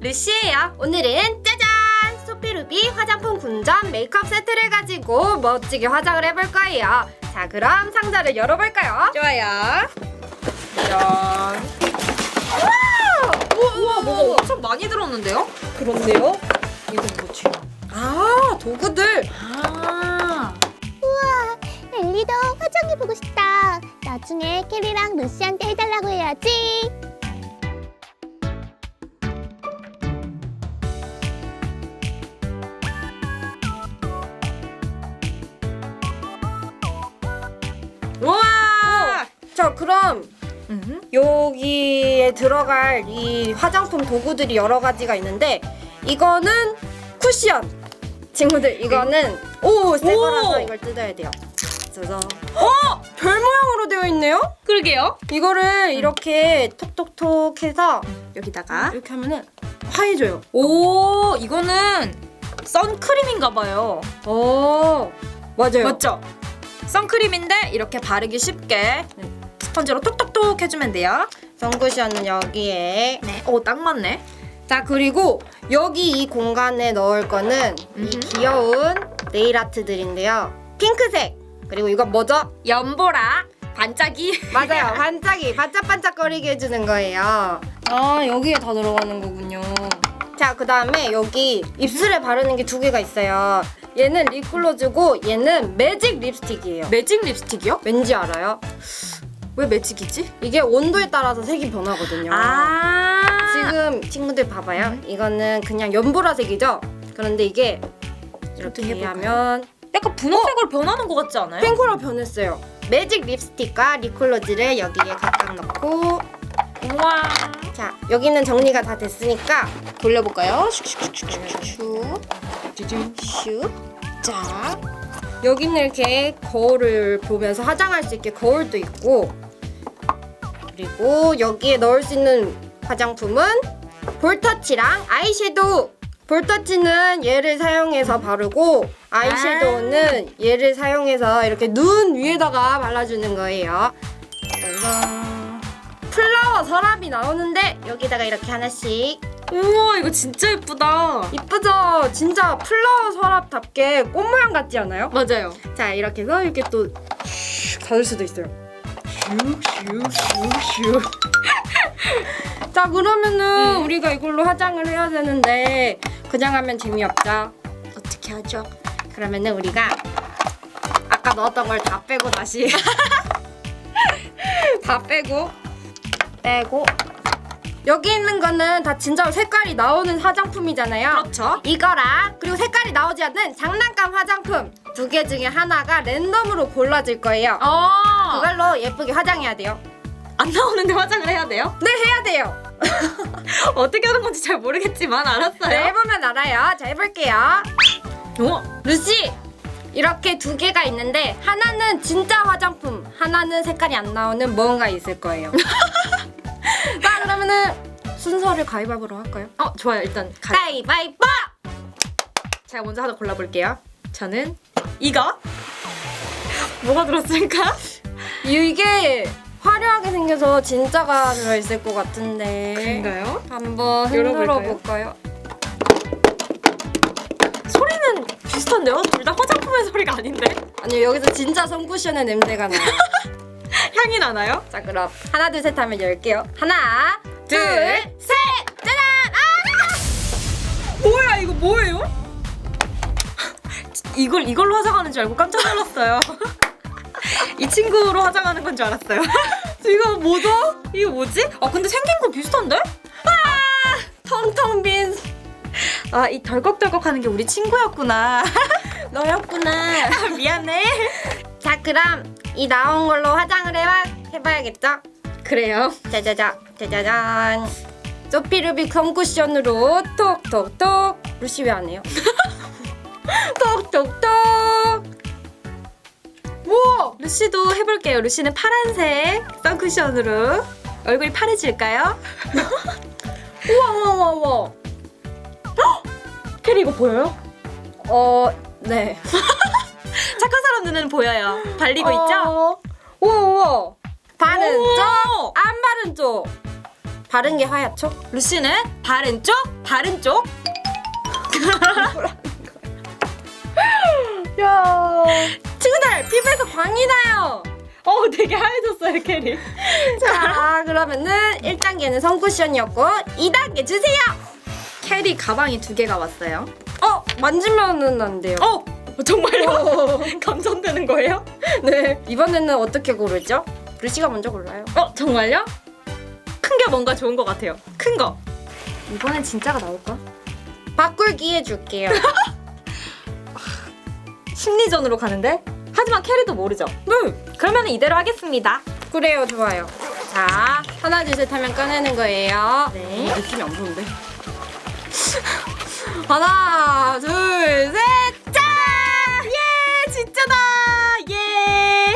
루시예요. 오늘은 짜잔! 소피루비 화장품 군전 메이크업 세트를 가지고 멋지게 화장을 해볼 거예요. 자, 그럼 상자를 열어볼까요? 좋아요. 짠. 우와, 뭐가 엄청 많이 들었는데요? 그런데요? 이건 뭐지? 아, 도구들. 아, 엘리도 화장해보고 싶다. 나중에 캐리랑 루시한테 해달라고 해야지. 자, 그럼 음. 여기에 들어갈 이 화장품 도구들이 여러 가지가 있는데 이거는 쿠션. 친구들, 이거는 오, 새 오! 거라서 이걸 뜯어야 돼요. 짜잔. 어! 별 모양으로 되어 있네요? 그러게요. 이거를 이렇게 톡톡톡 해서 여기다가 이렇게 하면은 화해져요. 오, 이거는 선크림인가 봐요. 오, 맞아요. 맞죠? 선크림인데 이렇게 바르기 쉽게 네. 스펀지로 톡톡톡 해주면 돼요. 선쿠션은 여기에. 네. 오, 딱 맞네. 자, 그리고 여기 이 공간에 넣을 거는 이 음흠. 귀여운 네일 아트들인데요. 핑크색. 그리고 이건 뭐죠? 연보라, 반짝이. 맞아요. 반짝이. 반짝반짝거리게 해주는 거예요. 아, 여기에 다 들어가는 거군요. 자, 그 다음에 여기 입술에 바르는 게 두 개가 있어요. 얘는 립글로즈고 얘는 매직 립스틱이에요. 매직 립스틱이요? 왠지 알아요? 왜 매직이지? 이게 온도에 따라서 색이 변하거든요. 아, 지금 친구들 봐봐요. 이거는 그냥 연보라색이죠? 그런데 이게 이렇게 해볼까요? 하면 약간 분홍색으로 변하는 것 같지 않아요? 핑크로 변했어요. 매직 립스틱과 립글로즈를 여기에 각각 넣고 우와. 자 여기는 정리가 다 됐으니까 돌려볼까요? 슉슉슉슉슉 슉. 자 여기는 이렇게 거울을 보면서 화장할 수 있게 거울도 있고 그리고 여기에 넣을 수 있는 화장품은 볼터치랑 아이섀도우 볼터치는 얘를 사용해서 바르고 아이섀도우는 얘를 사용해서 이렇게 눈 위에다가 발라주는 거예요 짜잔. 플라워 서랍이 나오는데 여기다가 이렇게 하나씩 우와, 이거 진짜 예쁘다. 이쁘죠? 진짜 플라워 서랍답게 꽃 모양 같지 않아요? 맞아요. 자 이렇게 해서 이렇게 또 슉 닫을 수도 있어요 슉슉슉슉 자 그러면은 음. 우리가 이걸로 화장을 해야 되는데 그냥 하면 재미없죠? 어떻게 하죠? 그러면은 우리가 아까 넣었던 걸 다 빼고 다시 다 빼고 빼고 여기 있는 거는 다 진짜로 색깔이 나오는 화장품이잖아요. 그렇죠. 이거랑 그리고 색깔이 나오지 않는 장난감 화장품 두 개 중에 하나가 랜덤으로 골라질 거예요. 어. 그걸로 예쁘게 화장해야 돼요. 안 나오는데 화장을 해야 돼요? 네 해야 돼요. 어떻게 하는 건지 잘 모르겠지만 알았어요. 네 해보면 알아요. 자 해볼게요. 오, 루시 이렇게 두 개가 있는데 하나는 진짜 화장품 하나는 색깔이 안 나오는 뭔가 있을 거예요 자 그러면은 순서를 가위바위보로 할까요? 어 좋아요. 일단 가. 가위바위보 제가 먼저 하나 골라볼게요. 저는 이거. 뭐가 들었을까? 이게 화려하게 생겨서 진짜가 들어있을 것 같은데 그런가요? 한번 흔들어 열어볼까요? 볼까요? 소리는 비슷한데요? 둘 다 화장품의 소리가 아닌데? 아니요 여기서 진짜 손쿠션의 냄새가 나요 향이 나나요? 자 그럼 하나 둘 셋 하면 열게요 하나 둘, 둘 셋 짜잔 아! 뭐야 이거 뭐예요? 이걸 이걸로 화장하는 줄 알고 깜짝 놀랐어요. 이 친구로 화장하는 건 줄 알았어요. 이거 뭐죠? 이거 뭐지? 아 근데 생긴 거 비슷한데? 텅텅 빈 아 이 덜컥덜컥하는 게 우리 친구였구나. 너였구나 미안해. 자 그럼 이 나온 걸로 화장을 해봐, 해봐야겠죠? 그래요. 짜자자 짜자잔 소피 루비 컴쿠션으로 톡톡톡 루시 왜 안 해요? 톡톡톡 뭐? 루시도 해볼게요. 루시는 파란색 선쿠션으로 얼굴이 파래질까요? 우와 우와 우와 우와 캐리 이거 보여요? 어 네 착한 사람 눈에는 보여요. 발리고 있죠? 어, 우와 우와 바른 오! 쪽 안 바른 쪽 바른 게 하얗죠? 루시는 바른 쪽, 바른 쪽. 친구들 피부에서 광이 나요. 어, 되게 하얘졌어요, 캐리. 자 그러면은 1단계는 손쿠션이었고 2단계 주세요. 캐리 가방이 두 개가 왔어요. 어 만지면은 안 돼요. 어, 정말요? 감전되는 거예요? 네 이번에는 어떻게 고르죠? 루시가 먼저 골라요. 어, 정말요? 큰 게 뭔가 좋은 것 같아요. 큰 거. 이번엔 진짜가 나올까? 바꿀 기회 줄게요. 심리전으로 가는데? 하지만 캐리도 모르죠. 네. 그러면 이대로 하겠습니다. 그래요 좋아요. 자 하나 둘 셋 하면 꺼내는 거예요. 네. 어, 느낌이 안 좋은데. 하나 둘 셋. 짠! 예, 진짜다. 예.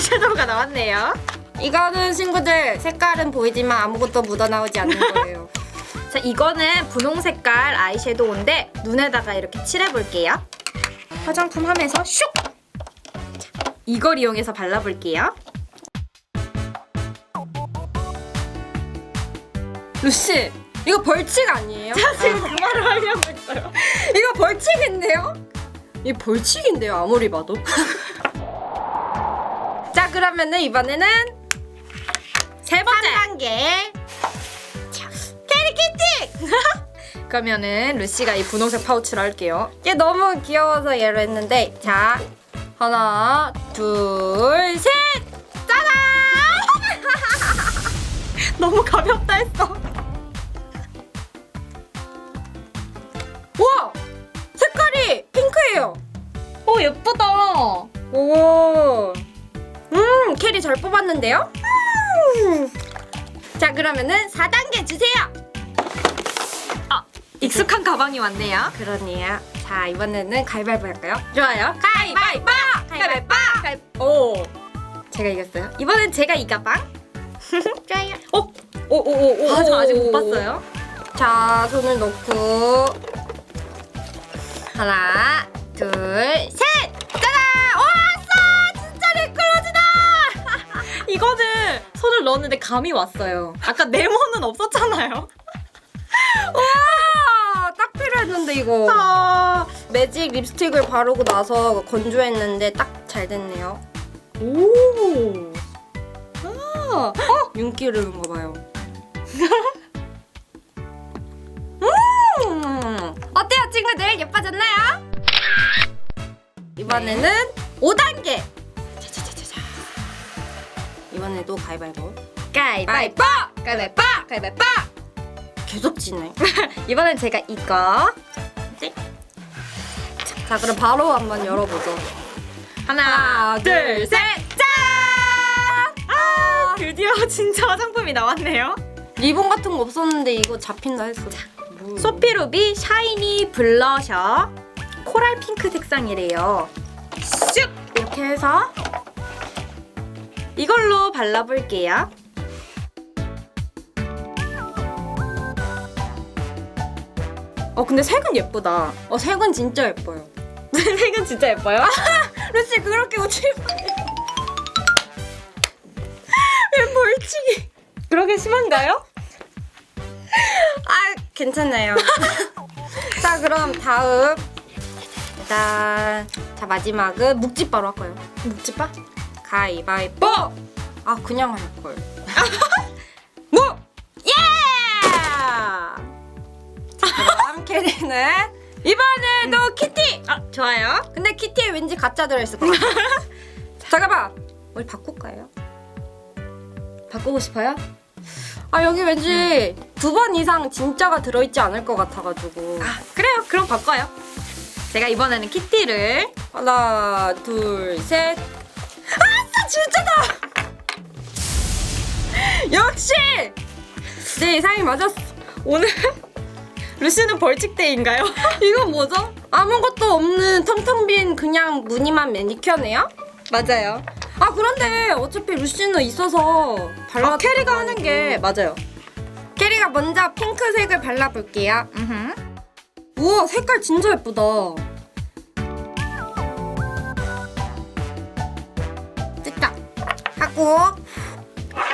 섀도우가 나왔네요. 이거는 친구들 색깔은 보이지만 아무것도 묻어나오지 않는 거예요. 자, 이거는 분홍 색깔 아이섀도우인데 눈에다가 이렇게 칠해볼게요. 화장품 하면서 슉! 자, 이걸 이용해서 발라볼게요. 루시, 이거 벌칙 아니에요? 지금 그 말을 하려고 했어요. 이거 벌칙인데요? 이 벌칙인데요 아무리 봐도. 자 그러면은 이번에는 세 번째. 3단계 캐리 키티! 그러면은 루시가 이 분홍색 파우치를 할게요. 얘 너무 귀여워서 얘로 했는데 자 하나 둘 셋 짜잔! 너무 가볍다 했어. 우와! 색깔이 핑크예요. 오, 예쁘다. 오. 음, 캐리 잘 뽑았는데요? 음. 자, 그러면은 4단계 주세요. 익숙한 가방이 왔네요. 그러네요. 자, 이번에는 가위바위보 할까요? 좋아요. 가위바위보! 가위바위보! 가위바위보! 오. 제가 이겼어요. 이번엔 제가 이 가방. 좋아요. 오, 오, 오, 오, 오. 아, 저 아직 못 봤어요. 자, 손을 넣고 하나, 둘, 셋! 짜잔! 와, 왔어! 진짜 레클로즈다! 이거는 손을 넣었는데 감이 왔어요. 아까 네모는 없었잖아요. 와, 했는데 이거. 아, 매직 립스틱을 바르고 나서 건조했는데 딱 잘 됐네요. 오. 아, 윤기를 넣은 거 봐요. 음, 어때요, 친구들? 예뻐졌나요? 이번에는 5단계. 자자자자자. 이번에도 가위바위보. 가위바위보! 가위바위보! 가위바위보! 계속 지네. 이번엔 제가 이거. 자, 그럼 바로 한번 열어보죠. 하나, 하나, 둘, 셋! 짠! 아, 드디어 진짜 화장품이 나왔네요. 리본 같은 거 없었는데 이거 잡힌다 했어. 뭐. 소피루비 샤이니 블러셔 코랄 핑크 색상이래요. 슉 이렇게 해서 이걸로 발라볼게요. 어 근데 색은 예쁘다. 어, 색은 진짜 예뻐요. 색은 진짜 예뻐요. 루시 그렇게 웃지 마. 왜 벌칙이 그러게 심한가요? 아, 괜찮아요. 자, 그럼 다음. 일단, 자, 마지막은 묵찌바로 할까요? 묵지빠? 가위바위보! 아, 그냥 할걸. 뭐? 예! 캐리는 이번에도 키티! 아 좋아요. 근데 키티에 왠지 가짜 들어있을 것 같아. 잠깐만. 우리 바꿀까요? 바꾸고 싶어요? 아 여기 왠지 두 번 이상 진짜가 들어있지 않을 것 같아가지고 아 그래요. 그럼 바꿔요. 제가 이번에는 키티를 하나 둘 셋 아싸 진짜다 역시 내 예상이 맞았어 오늘 루시는 벌칙데이인가요? 이건 뭐죠? 아무것도 없는 텅텅 빈 그냥 무늬만 매니큐어네요? 맞아요. 아 그런데 어차피 루시는 있어서 발라 아, 캐리가 하는 게 맞아요. 캐리가 먼저 핑크색을 발라볼게요 음. 우와 색깔 진짜 예쁘다 됐다 하고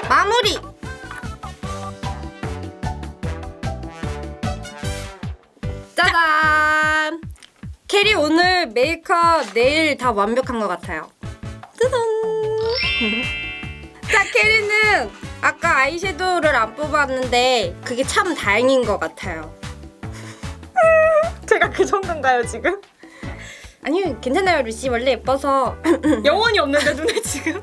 마무리 캐리 오늘 메이크업 내일 다 완벽한 것 같아요. 짜잔. 자, 캐리는 아까 아이섀도우를 안 뽑았는데 그게 참 다행인 것 같아요. 제가 그 정도인가요 지금? 아니요, 괜찮아요, 루시. 원래 예뻐서. 영혼이 없는데 눈에 지금.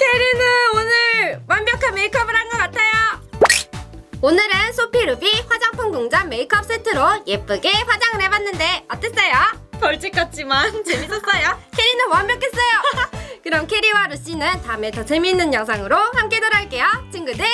캐리는 오늘 완벽한 메이크업을 한 것 같아요. 오늘은 소피 루비 화장품 공장 메이크업 세트로 예쁘게 화장을 해봤는데 어땠어요? 벌칙 같지만 재밌었어요. 캐리는 완벽했어요. 그럼 캐리와 루시는 다음에 더 재미있는 영상으로 함께 돌아올게요. 친구들